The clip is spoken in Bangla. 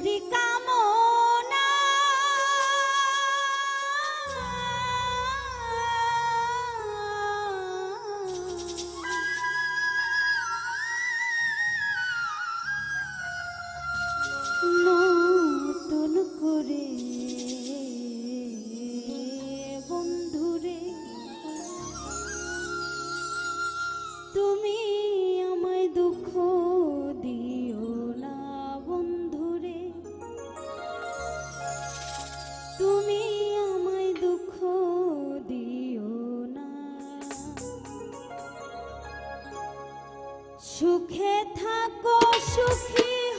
única সুখে থাকো সুখী।